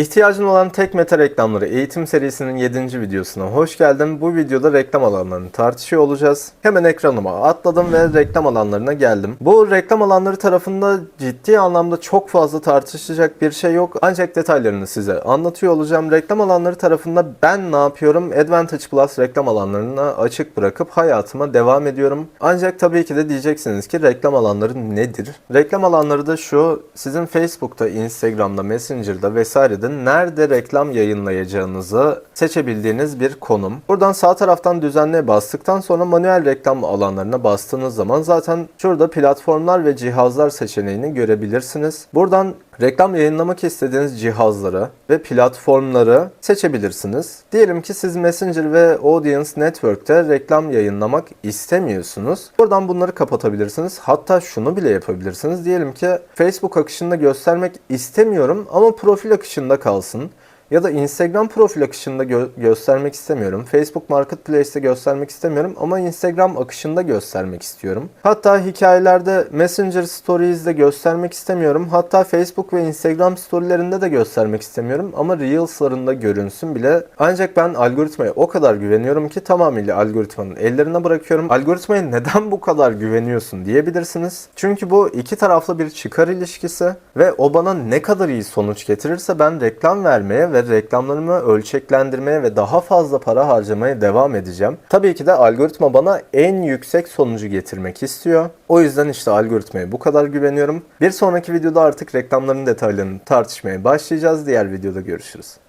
İhtiyacın olan tek meta reklamları eğitim serisinin 7. videosuna hoş geldin. Bu videoda reklam alanlarını tartışıyor olacağız. Hemen ekranıma atladım ve reklam alanlarına geldim. Bu reklam alanları tarafında ciddi anlamda çok fazla tartışacak bir şey yok. Ancak detaylarını size anlatıyor olacağım. Reklam alanları tarafında ben ne yapıyorum? Advantage Plus reklam alanlarını açık bırakıp hayatıma devam ediyorum. Ancak tabii ki de diyeceksiniz ki reklam alanları nedir? Reklam alanları da şu, sizin Facebook'ta, Instagram'da, Messenger'da vesairede nerede reklam yayınlayacağınızı seçebildiğiniz bir konum. Buradan sağ taraftan düzenle bastıktan sonra manuel reklam alanlarına bastığınız zaman zaten şurada platformlar ve cihazlar seçeneğini görebilirsiniz. Buradan reklam yayınlamak istediğiniz cihazları ve platformları seçebilirsiniz. Diyelim ki siz Messenger ve Audience Network'te reklam yayınlamak istemiyorsunuz. Buradan bunları kapatabilirsiniz. Hatta şunu bile yapabilirsiniz. Diyelim ki Facebook akışında göstermek istemiyorum ama profil akışında kalsın. Ya da Instagram profil akışında gö- göstermek istemiyorum. Facebook Marketplace'te göstermek istemiyorum ama Instagram akışında göstermek istiyorum. Hatta hikayelerde Messenger Stories'de göstermek istemiyorum. Hatta Facebook ve Instagram storylerinde de göstermek istemiyorum ama Reels'larında görünsün bile. Ancak ben algoritmaya o kadar güveniyorum ki tamamıyla algoritmanın ellerine bırakıyorum. Algoritmaya neden bu kadar güveniyorsun diyebilirsiniz. Çünkü bu iki taraflı bir çıkar ilişkisi ve o bana ne kadar iyi sonuç getirirse ben reklam vermeye ve reklamlarımı ölçeklendirmeye ve daha fazla para harcamaya devam edeceğim. Tabii ki de algoritma bana en yüksek sonucu getirmek istiyor. O yüzden işte algoritmaya bu kadar güveniyorum. Bir sonraki videoda artık reklamların detaylarını tartışmaya başlayacağız. Diğer videoda görüşürüz.